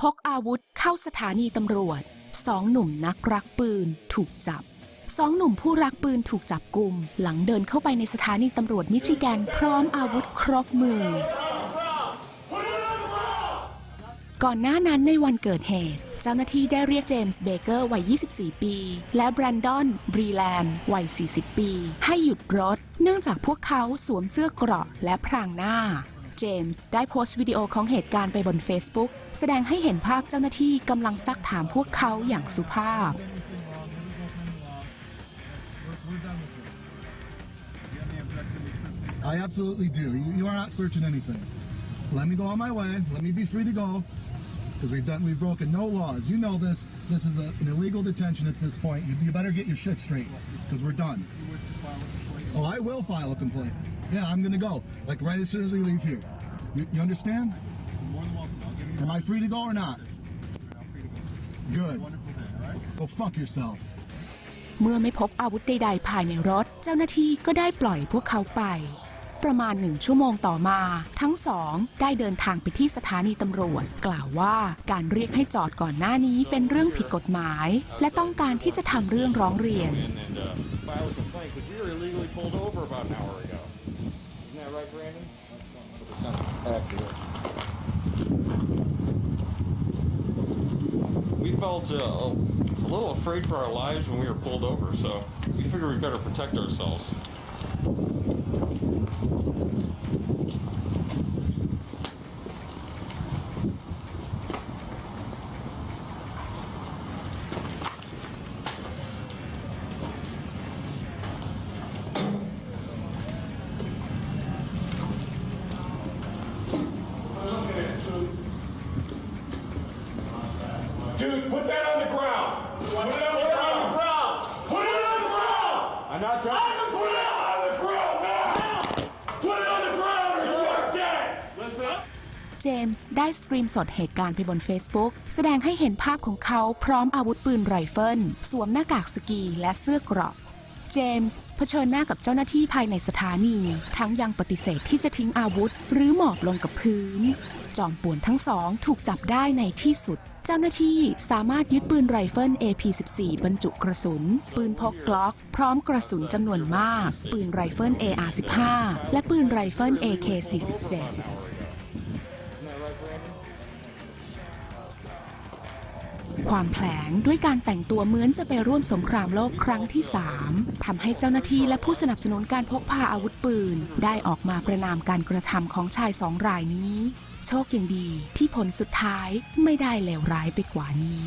พกอาวุธเข้าสถานีตำรวจสองหนุ่มนักรักปืนถูกจับสองหนุ่มผู้รักปืนถูกจับกลุ่ม หลังเดินเข้าไปในสถานีตำรวจมิชิแกนพร้อมอาวุธครบมือ ก่อนหน้านั้นในวันเกิดเหตุ เจ้าหน้าที่ได้เรียกเจมส์เบเกอร์วัย 24 ปี และแบรนดอนบรีแลนด์วัย 40 ปี ให้หยุดรถ เนื่องจากพวกเขาสวมเสื้อเกราะและพรางหน้า เจมส์ได้โพสต์วิดีโอของเหตุการณ์ไปบน Facebook แสดงให้เห็นภาพเจ้าหน้าที่กำลังซักถามพวกเขาอย่างสุภาพ I absolutely do. You, you are not searching anything. Let me go on my way. Let me be free to go. Because we've done, we've broken no laws. You know this. This is a, an illegal detention at this point. You, you better get your shit straight. Because we're done. Oh, I will file a complaint. Yeah, I'm gonna go. Like right as soon as we leave here. You, you understand? Am I free to go or not? Good. Go fuck yourself. เมื่อไม่พบอาวุธใดๆภายในรถ เจ้าหน้าที่ก็ได้ปล่อยพวกเขาไป ประมาณหนึ่งชั่วโมงต่อมา ทั้งสองได้เดินทางไปที่สถานีตำรวจ กล่าวว่าการเรียกให้จอดก่อนหน้านี้เป็นเรื่องผิดกฎหมาย และต้องการที่จะทำเรื่องร้องเรียน and uh, file a complaint because we were illegally pulled over about felt uh, a little afraid for our lives when we were pulled over, so we figured we better protect ourselves. Dude, put that on the ground. Put it on the ground. Put it on the ground. I'm not I'm gonna put it on the ground now. Put it on the ground or you're dead. Listen. เจมส์ได้สตรีมสดเหตุการณ์ไปบน Facebook แสดงให้เห็นภาพของเขาพร้อมอาวุธปืนไรเฟิล สวมหน้ากากสกีและเสื้อเกราะเจมส์เผชิญหน้ากับเจ้าหน้าที่ภายในสถานี ทั้งยังปฏิเสธที่จะทิ้งอาวุธ หรือหมอบลงกับพื้น จอมป่วนทั้งสองถูกจับได้ในที่สุด เจ้าหน้าที่สามารถยึดปืนไรเฟิล AP14 บรรจุกระสุน ปืนพกกล็อก พร้อมกระสุนจำนวนมาก ปืนไรเฟิล AR15 และปืนไรเฟิล AK47 ความแผลงด้วยการแต่งตัวเหมือนจะไปร่วมสงครามโลกครั้งที่ 3ทำให้เจ้าหน้าที่และผู้สนับสนุนการพกพาอาวุธปืน ได้ออกมาประนามการกระทำของชายสองรายนี้ โชคยังดีที่ผลสุดท้ายไม่ได้เลวร้ายไปกว่านี้